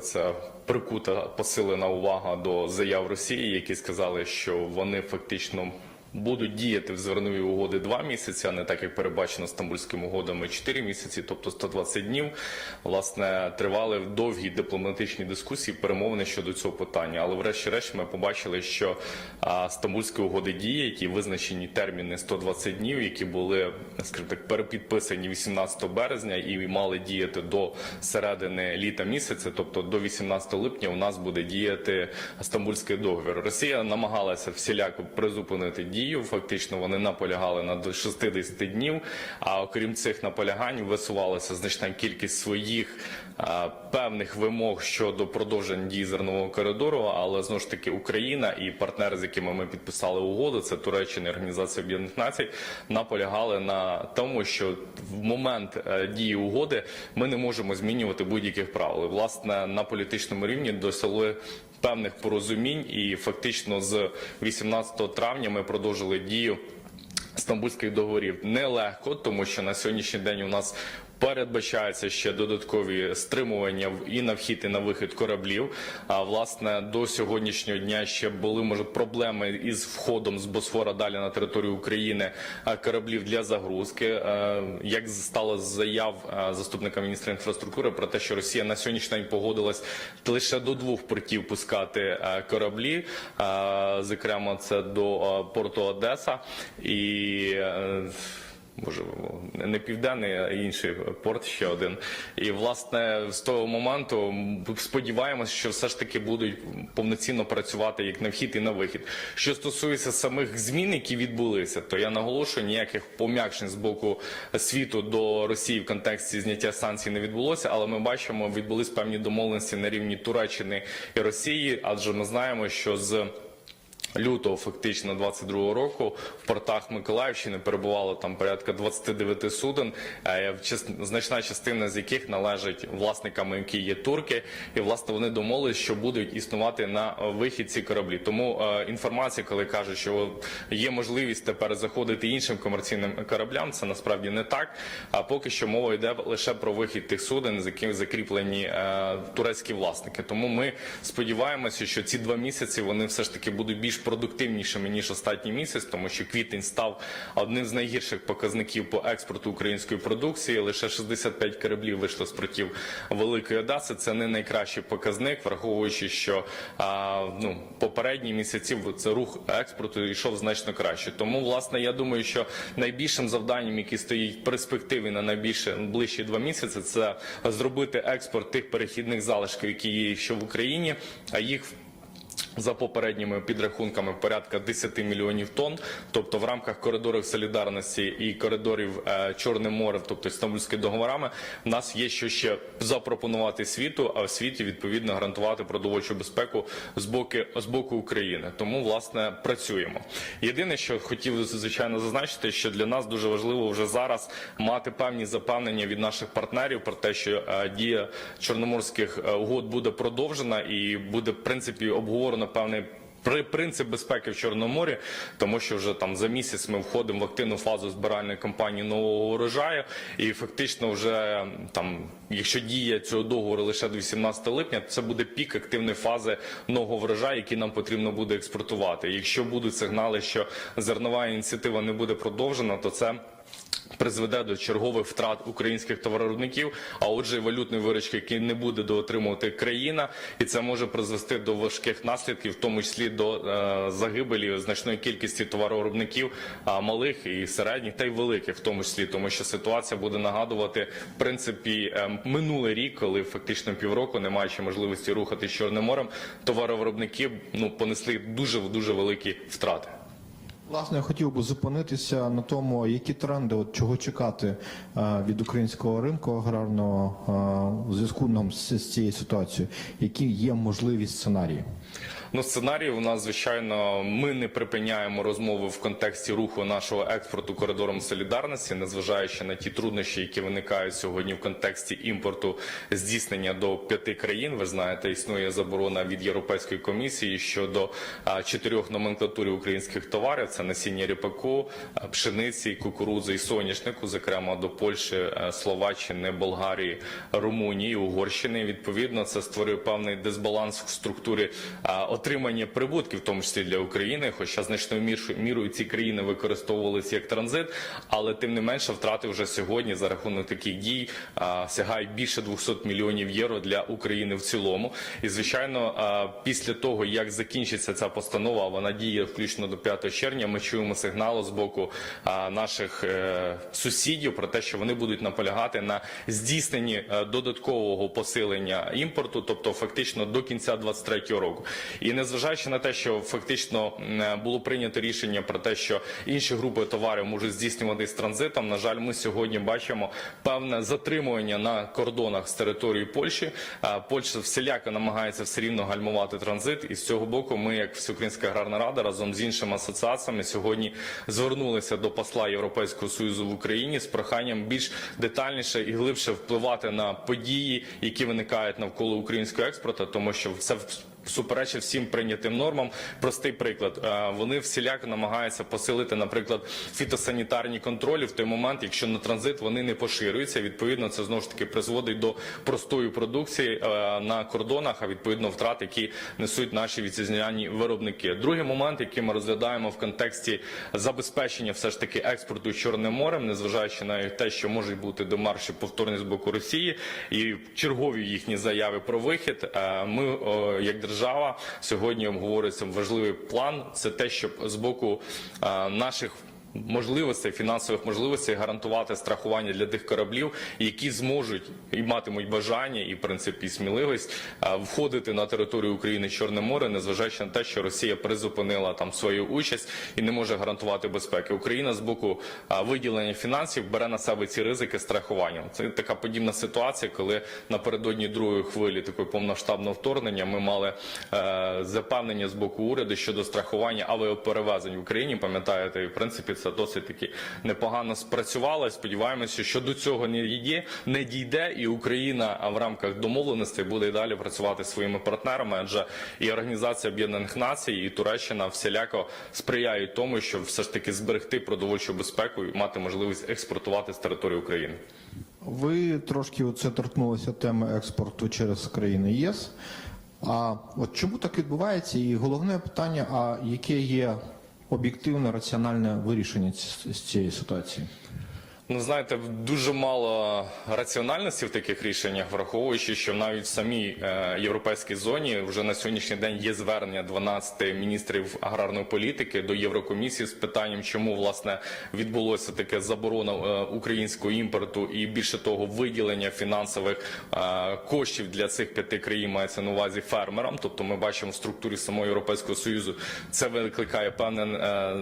Це прикута посилена увага до заяв Росії, які сказали, що вони фактично будуть діяти в зерновій угоди два місяці, а не так як передбачено стамбульськими угодами 4 місяці, тобто 120 днів. Власне, тривали довгі дипломатичні дискусії, перемовини щодо цього питання. Але, врешті-решт, ми побачили, що стамбульські угоди діють і визначені терміни 120 днів, які були, скажімо так, перепідписані 18 березня і мали діяти до середини літа місяця, тобто до 18 липня, у нас буде діяти стамбульський договір. Росія намагалася всіляко призупинити дію. Фактично вони наполягали на до 60 днів. А окрім цих наполягань, висувалася значна кількість своїх певних вимог щодо продовження дії зернового коридору. Але знову ж таки Україна і партнери, з якими ми підписали угоду, це Туреччина і Організація Об'єднаних Націй, наполягали на тому, що в момент е, дії угоди ми не можемо змінювати будь-яких правил. Власне, на політичному рівні досягли певних порозумінь, і фактично з 18 травня ми продовжили дію стамбульських договорів. Нелегко, тому що на сьогоднішній день у нас передбачаються ще додаткові стримування і на вхід, і на вихід кораблів. А власне до сьогоднішнього дня ще були може проблеми із входом з Босфора далі на територію України кораблів для загрузки. Е, Як стало заяв е, заступника міністра інфраструктури про те, що Росія на сьогоднішній день погодилась лише до двох портів пускати е, кораблі, е, зокрема це до е, порту Одеса і. Е, Може, не південний, а інший порт ще один. І власне з того моменту сподіваємося, що все ж таки будуть повноцінно працювати як на вхід і на вихід. Що стосується самих змін, які відбулися, то я наголошую, ніяких пом'якшень з боку світу до Росії в контексті зняття санкцій не відбулося, але ми бачимо, відбулись певні домовленості на рівні Туреччини і Росії, адже ми знаємо, що з лютого фактично 22 року в портах Миколаївщини перебувало там порядка 29 суден, е, значна частина з яких належить власникам, які є турки, і власне вони домовились, що будуть існувати на вихід ці кораблі. Тому е, інформація, коли кажуть, що є можливість тепер заходити іншим комерційним кораблям, це насправді не так. А поки що мова йде лише про вихід тих суден, з якими закріплені е, турецькі власники. Тому ми сподіваємося, що ці два місяці вони все ж таки будуть більш продуктивнішими ніж останній місяць, тому що квітень став одним з найгірших показників по експорту української продукції. Лише 65 кораблів вийшло з портів Великої Одеси. Це не найкращий показник, враховуючи, що а, ну попередні місяці це рух експорту йшов значно краще. Тому, власне, я думаю, що найбільшим завданням, яке стоїть в перспективі на найбільше ближчі два місяці, це зробити експорт тих перехідних залишків, які є ще в Україні, а їх за попередніми підрахунками порядка 10 мільйонів тонн. Тобто в рамках коридорів солідарності і коридорів е, Чорне море, тобто Стамбульськими договорами, в нас є що ще запропонувати світу, а в світі відповідно гарантувати продовольчу безпеку з боку з боку України. Тому власне працюємо. Єдине, що хотів звичайно зазначити, що для нас дуже важливо вже зараз мати певні запевнення від наших партнерів про те, що е, дія чорноморських е, угод буде продовжена і буде в принципі обговорено певний. При принцип безпеки в Чорному морі, тому що вже там за місяць ми входимо в активну фазу збиральної кампанії нового урожаю, і фактично, вже там, якщо діє цього договору лише до 18 липня, то це буде пік активної фази нового врожаю, який нам потрібно буде експортувати. Якщо будуть сигнали, що зернова ініціатива не буде продовжена, то це призведе до чергових втрат українських товаровиробників, а отже, валютної виручки, які не буде доотримувати країна, і це може призвести до важких наслідків, в тому числі до е, загибелі значної кількості товаровиробників а, малих і середніх, та й великих, в тому числі, тому що ситуація буде нагадувати в принципі е, минулий рік, коли фактично півроку, не маючи можливості рухати Чорним морем, товаровиробники ну понесли дуже дуже великі втрати. Власне, я хотів би зупинитися на тому, які тренди, от чого чекати е, від українського ринку аграрного е, зв'язку нам з цією ситуацією, які є можливі сценарії. Ну, сценарій у нас, звичайно, ми не припиняємо розмови в контексті руху нашого експорту коридором солідарності, незважаючи на ті труднощі, які виникають сьогодні в контексті імпорту здійснення до п'яти країн. Ви знаєте, існує заборона від Європейської комісії щодо чотирьох номенклатур українських товарів. це насіння ріпаку, пшениці, кукурудзи і соняшнику, зокрема до Польщі, Словаччини, Болгарії, Румунії, Угорщини. Відповідно, це створює певний дисбаланс в структурі отримання прибутків, в тому числі для України. Хоча значною мірою ці країни використовувалися як транзит, але тим не менше втрати вже сьогодні за рахунок таких дій сягають більше 200 мільйонів євро для України в цілому. І звичайно, після того як закінчиться ця постанова, вона діє включно до 5 червня. Ми чуємо сигнали з боку наших е, сусідів про те, що вони будуть наполягати на здійсненні е, додаткового посилення імпорту, тобто фактично до кінця 2023 року. І незважаючи на те, що фактично е, було прийнято рішення про те, що інші групи товарів можуть здійснюватись транзитом. На жаль, ми сьогодні бачимо певне затримування на кордонах з території Польщі. Е, Польща всіляко намагається все рівно гальмувати транзит, і з цього боку, ми, як Всеукраїнська аграрна рада, разом з іншими асоціаціями, сьогодні звернулися до посла Європейського союзу в Україні з проханням більш детальніше і глибше впливати на події, які виникають навколо українського експорту, тому що це суперечить всім прийнятим нормам. Простий приклад. Е, Вони всіляко намагаються посилити, наприклад, фітосанітарні контролі в той момент, якщо на транзит вони не поширюються. Відповідно, це знову ж таки призводить до простої продукції е, на кордонах, а відповідно втрат, які несуть наші вітчизняні виробники. Другий момент, який ми розглядаємо в контексті забезпечення все ж таки експорту Чорним морем, незважаючи на те, що можуть бути демарші повторні з боку Росії і чергові їхні заяви про вихід. е, Ми, як держава, сьогодні обговорюється важливий план. Це те, щоб з боку е, наших можливостей, фінансових можливостей гарантувати страхування для тих кораблів, які зможуть і матимуть бажання, і в принципі сміливість входити на територію України Чорне море, незважаючи на те, що Росія призупинила там свою участь і не може гарантувати безпеки. Україна з боку виділення фінансів бере на себе ці ризики страхуванням. Це така подібна ситуація, коли напередодні другої хвилі такої повноштабного вторгнення ми мали е, запевнення з боку уряду щодо страхування авіаперевезень в Україні. Пам'ятаєте, в принципі це досить таки непогано спрацювало. Сподіваємося, що до цього не дійде, не дійде, і Україна в рамках домовленостей буде і далі працювати своїми партнерами, адже і Організація Об'єднаних Націй, і Туреччина всіляко сприяють тому, щоб все ж таки зберегти продовольчу безпеку і мати можливість експортувати з території України. Ви трошки оце торкнулися теми експорту через країни ЄС. А от чому так відбувається? І головне питання: а яке є об'єктивне раціональне вирішення цієї ситуації? Ну, знаєте, дуже мало раціональності в таких рішеннях, враховуючи, що навіть в самій е, європейській зоні вже на сьогоднішній день є звернення 12 міністрів аграрної політики до Єврокомісії з питанням, чому власне відбулося таке заборона е, українського імпорту і більше того, виділення фінансових е, коштів для цих п'яти країн мається на увазі фермерам. Тобто, ми бачимо в структурі самого європейського союзу це викликає певне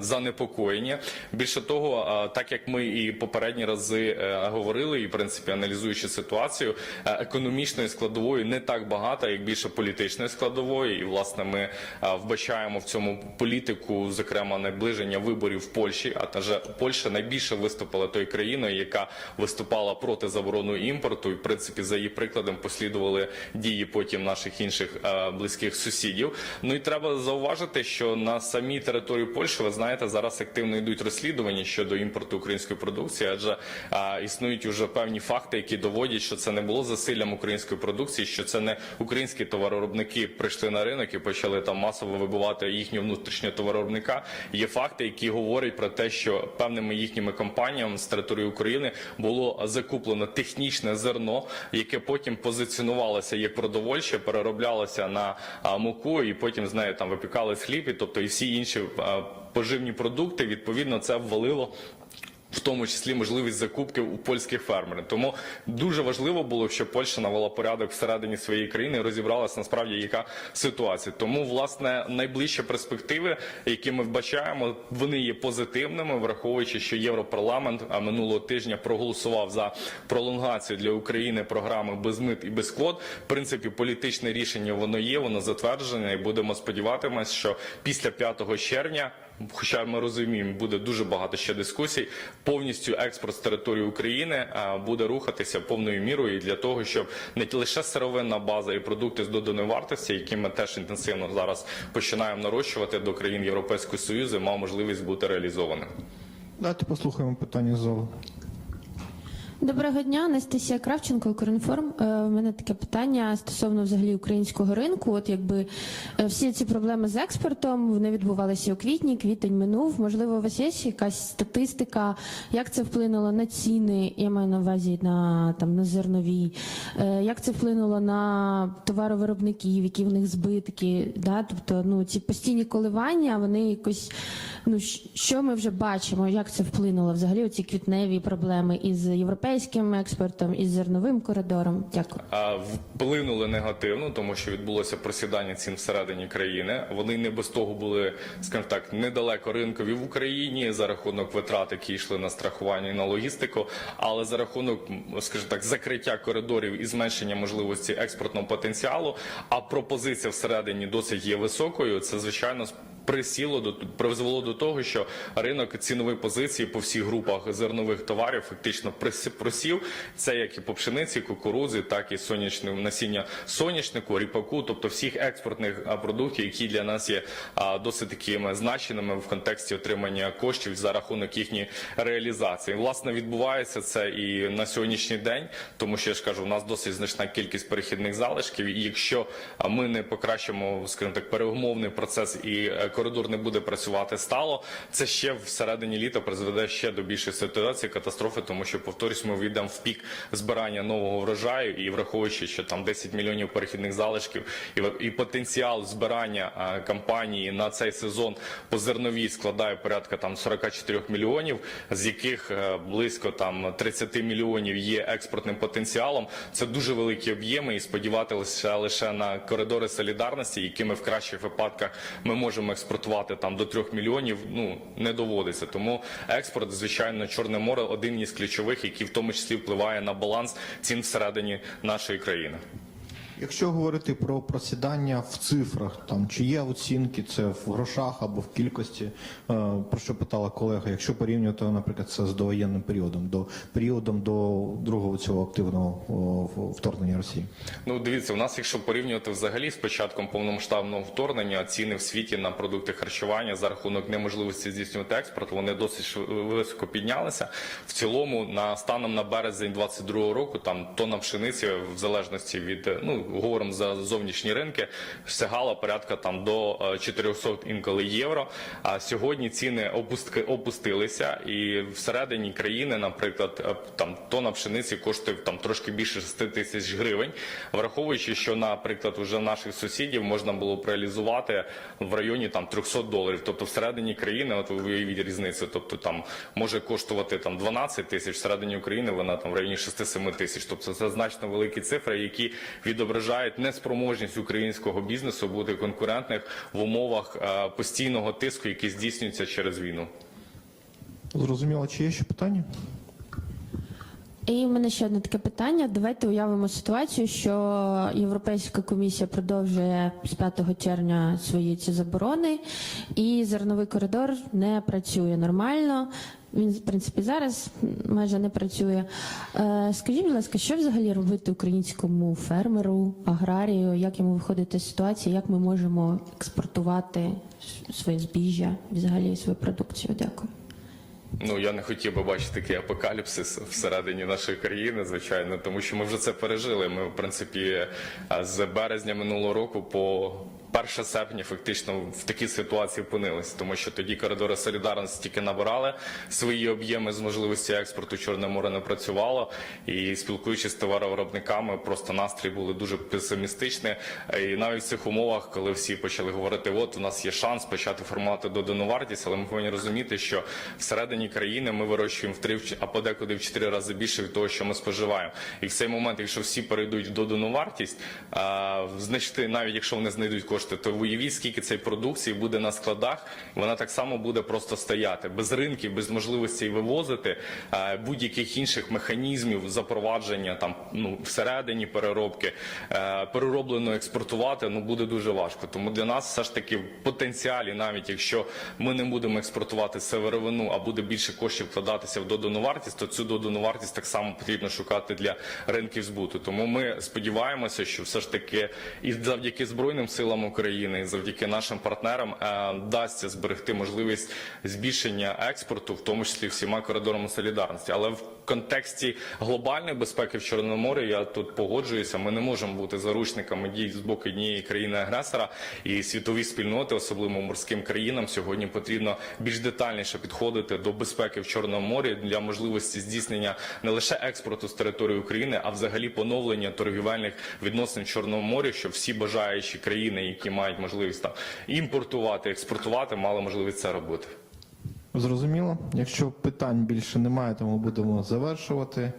занепокоєння. Більше того, так як ми і попередні рази е, говорили, і в принципі аналізуючи ситуацію, е, економічної складової не так багато, як більше політичної складової. І власне ми е, вбачаємо в цьому політику, зокрема наближення виборів в Польщі. А та Польща найбільше виступила тою країною, яка виступала проти заборони імпорту. І в принципі за її прикладом послідували дії потім наших інших близьких сусідів. Ну і треба зауважити, що на самій території Польщі, ви знаєте, зараз активно йдуть розслідування щодо імпорту української продукції, адже е, існують уже певні факти, які доводять, що це не було засиллям української продукції, що це не українські товаровиробники прийшли на ринок і почали там масово вибивати їхнього внутрішнього товаровиробника. Є факти, які говорять про те, що певними їхніми компаніями з території України було закуплено технічне зерно, яке потім позиціонувалося як продовольче, перероблялося на а, муку, і потім з нею там випікали хліб, і тобто і всі інші а, поживні продукти. Відповідно, це ввалило. В тому числі можливість закупки у польських фермерів. Тому дуже важливо було, щоб Польща навела порядок всередині своєї країни, і розібралася насправді, яка ситуація. Тому, власне, найближчі перспективи, які ми вбачаємо, вони є позитивними, враховуючи, що Європарламент минулого тижня проголосував за пролонгацію для України програми без мит і без квот. В принципі, політичне рішення воно є, воно затверджене, і будемо сподіватимось, що після 5 червня Хоча ми розуміємо, буде дуже багато ще дискусій. Повністю експорт з території України е, буде рухатися повною мірою для того, щоб не лише сировинна база і продукти з доданої вартості, які ми теж інтенсивно зараз починаємо нарощувати до країн Європейського Союзу, мав можливість бути реалізованим. Давайте послухаємо питання з залу. Доброго дня, Анастасія Кравченко, Укрінформ. Е, У мене таке питання стосовно взагалі українського ринку. От якби е, всі ці проблеми з експортом вони відбувалися у квітні, квітень минув. Можливо, у вас є якась статистика, як це вплинуло на ціни? Я маю на увазі на там на зернові, Е, як це вплинуло на товаровиробників, які в них збитки? Да? Тобто, ну ці постійні коливання, вони якось ну що ми вже бачимо, як це вплинуло взагалі оці квітневі проблеми із європейським експортом, із зерновим коридором? Дякую. Вплинули негативно, тому що відбулося просідання цін всередині країни. Вони не без того були, скажімо так, недалеко ринкові в Україні за рахунок витрат, які йшли на страхування і на логістику, але за рахунок, скажімо так, закриття коридорів і зменшення можливості експортного потенціалу. А пропозиція всередині досить є високою. Це звичайно присіло до призвело до того, що ринок цінової позиції по всіх групах зернових товарів фактично просів. Це як і по пшениці, кукурудзі, так і сонячним насіння соняшнику, ріпаку, тобто всіх експортних продуктів, які для нас є досить такими значеними в контексті отримання коштів за рахунок їхньої реалізації. Власне відбувається це і на сьогоднішній день, тому що я ж кажу, у нас досить значна кількість перехідних залишків. І якщо ми не покращимо, скажімо так, переумовний процес і е, коридор не буде працювати стало, це ще всередині літа призведе ще до більшої ситуації катастрофи, тому що повторюсь, ми війдемо в пік збирання нового врожаю, і враховуючи, що там 10 мільйонів перехідних залишків, і, і потенціал збирання кампанії на цей сезон по зерновій складає порядка там 44 мільйонів, з яких е, близько там 30 мільйонів є експортним потенціалом. Це дуже великі об'єми, і сподіватися лише на коридори солідарності, якими в кращих випадках ми можемо експортувати там до 3 мільйонів. Ну не доводиться. Тому експорт, звичайно, Чорне море один із ключових, який в тому числі впливає на баланс цін всередині нашої країни. Якщо говорити про просідання в цифрах, там чи є оцінки це в грошах або в кількості, е, про що питала колега, якщо порівнювати, наприклад, це з довоєнним періодом, до періодом до другого цього активного вторгнення Росії. Ну, дивіться, у нас, якщо порівнювати взагалі з початком повномасштабного вторгнення, ціни в світі на продукти харчування за рахунок неможливості здійснювати експорт, вони досить високо піднялися. В цілому, на станом на березень 22 року, там тонна пшениці, в залежності від е, ну говоримо за зовнішні ринки, сягала порядка там до е, 400 інколи євро. А сьогодні ціни опустки опустилися, і всередині країни, наприклад, е, там тонна пшениці коштує там трошки більше 6 тисяч гривень, враховуючи, що, наприклад, уже наших сусідів можна було реалізувати в районі там 300 доларів. Тобто всередині країни, от ви уявіть різницю, тобто там може коштувати там 12 тисяч, всередині України вона там в районі 6-7 тисяч. Тобто це значно великі цифри, які відображають неспроможність українського бізнесу бути конкурентних в умовах е, постійного тиску, який здійснюється через війну. Зрозуміло, чи є ще питання? І в мене ще одне таке питання. Давайте уявимо ситуацію, що Європейська комісія продовжує з 5 червня свої ці заборони, і зерновий коридор не працює нормально. Він, в принципі, зараз майже не працює. Е, скажіть, будь ласка, що взагалі робити українському фермеру, аграрію? Як йому виходити з ситуації? Як ми можемо експортувати своє збіжжя, взагалі свою продукцію? Дякую. Ну я не хотів би бачити такий апокаліпсис всередині нашої країни, звичайно, тому що ми вже це пережили. Ми, в принципі, з березня минулого року по 1 серпня фактично в такій ситуації опинилися, тому що тоді коридори солідарності тільки набирали свої об'єми з можливості експорту. Чорне море не працювало, і спілкуючись з товаровиробниками, просто настрій були дуже песимістичні. І навіть в цих умовах, коли всі почали говорити, от у нас є шанс почати формувати додану вартість, але ми повинні розуміти, що всередині країни ми вирощуємо в три а подекуди в чотири рази більше від того, що ми споживаємо. І в цей момент, якщо всі перейдуть в додану вартість, а, навіть якщо вони знайдуть кошти кошти, то уявіть, скільки цієї продукції буде на складах. Вона так само буде просто стояти без ринків, без можливості вивозити е, будь-яких інших механізмів запровадження там ну всередині переробки е, перероблено експортувати. Ну буде дуже важко. Тому для нас все ж таки в потенціалі, навіть якщо ми не будемо експортувати северовину, а буде більше коштів вкладатися в додану вартість, то цю додану вартість так само потрібно шукати для ринків збуту. Тому ми сподіваємося, що все ж таки і завдяки збройним силам України, завдяки нашим партнерам е, зберегти можливість збільшення експорту, в тому числі всіма коридорами солідарності. Але в контексті глобальної безпеки в Чорному морі я тут погоджуюся. Ми не можемо бути заручниками дій з боку однієї країни-агресора і світові спільноти, особливо морським країнам. Сьогодні потрібно більш детальніше підходити до безпеки в Чорному морі для можливості здійснення не лише експорту з території України, а взагалі поновлення торгівельних відносин в Чорному морі, щоб всі бажаючі країни, які мають можливість там імпортувати, експортувати, мали можливість це робити. Зрозуміло. Якщо питань більше немає, то ми будемо завершувати.